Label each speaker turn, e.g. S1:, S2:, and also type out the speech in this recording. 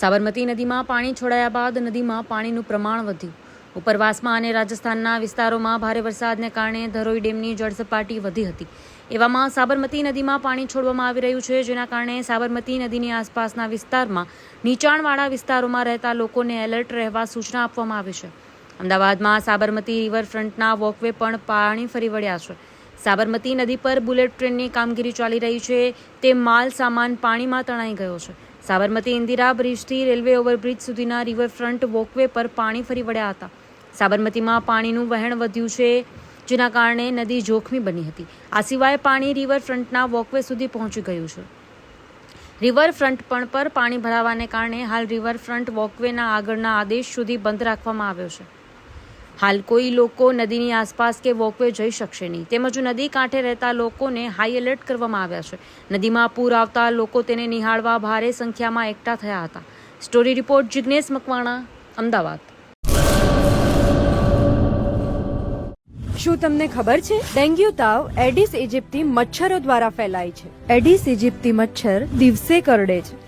S1: સાબરમતી નદીમાં પાણી છોડાયા બાદ નદીમાં પાણીનું પ્રમાણ વધ્યું. ઉપરવાસમાં અને રાજસ્થાનના વિસ્તારોમાં ભારે વરસાદને કારણે ધરોઈ ડેમની જળસપાટી વધી હતી. એવામાં સાબરમતી નદીમાં પાણી છોડવામાં આવી રહ્યું છે, જેના કારણે સાબરમતી નદીની આસપાસના વિસ્તારમાં નીચાણવાળા વિસ્તારોમાં રહેતા લોકોને એલર્ટ રહેવા સૂચના આપવામાં આવી છે. અમદાવાદમાં સાબરમતી રિવરફ્રન્ટના વોકવે પણ પાણી ફરી વળ્યા છે. સાબરમતી નદી પર બુલેટ ટ્રેનની કામગીરી ચાલી રહી છે, તે માલ સામાન પાણીમાં તણાઈ ગયો છે. સાબરમતી ઇન્દિરા બ્રિજથી રેલવે ઓવરબ્રિજ સુધીના રિવરફ્રન્ટ વોકવે પર પાણી ફરી વળ્યા હતા. સાબરમતીમાં પાણીનું વહેણ વધ્યું છે, જેના કારણે નદી જોખમી બની હતી. આ સિવાય પાણી રિવરફ્રન્ટના વોકવે સુધી પહોંચી ગયું છે. રિવરફ્રન્ટ પણ પર પાણી ભરાવાને કારણે હાલ રિવરફ્રન્ટ વોકવેના આગળના આદેશ સુધી બંધ રાખવામાં આવ્યો છે. હાલ કોઈ લોકો નદીની આસપાસ કે વોકવે જઈ શકશે નહીં. તેમજ નદી કાંઠે રહેતા લોકોને હાઈ એલર્ટ કરવામાં આવ્યા છે. નદીમાં પૂર આવતા લોકો તેને નિહાળવા ભારે સંખ્યામાં એકઠા થયા હતા. Story report Jignesh Makwana, Ahmedabad.
S2: શું તમને ખબર છે? ડેન્ગ્યુ તાવ એડિસ ઇજિપ્તી મચ્છરો દ્વારા ફેલાય છે. એડિસ ઇજિપ્તી મચ્છર દિવસે કરડે છે.